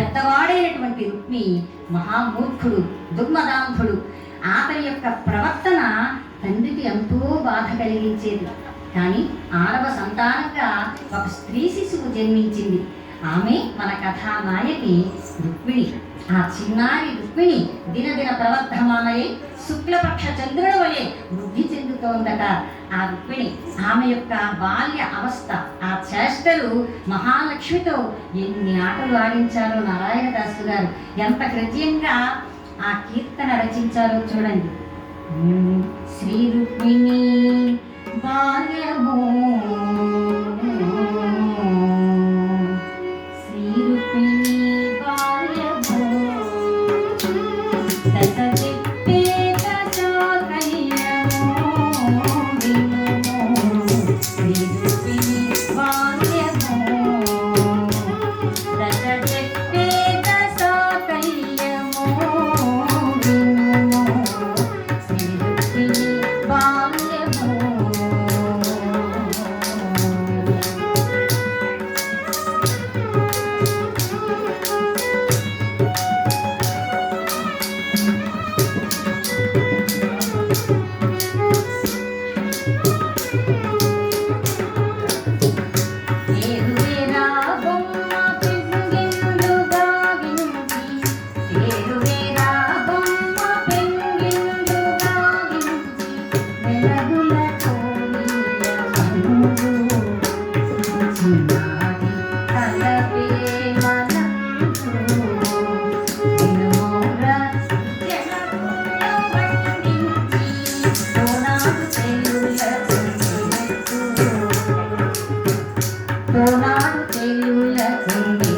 పెద్దవాడైనటువంటి రుక్మి మహామూర్ఖుడు దుర్మదాంధుడు. అతని యొక్క ప్రవర్తన తండ్రికి ఎంతో బాధ కలిగించేది. కానీ ఆరవ సంతానంగా ఒక స్త్రీ శిశువు జన్మించింది. ఆమె మన కథానాయకి రుక్మిణి. ఆ చిన్నారి రుక్మిణి దినదిన ప్రవర్ధమానయై శుక్లపక్ష చంద్రుడు వలె వృద్ధి చెందుతోందట. ఆ రుక్మిణి ఆమె యొక్క బాల్య అవస్థ ఆ చేష్టలు మహాలక్ష్మితో ఎన్ని ఆటలు ఆడించారో నారాయణదాసు గారు. ఎంత కృత్యంగా ఆ కీర్తన రచించారో చూడండి. శ్రీ రుక్మిణి బాల్యము நான் செய்யுள்ள செய்தி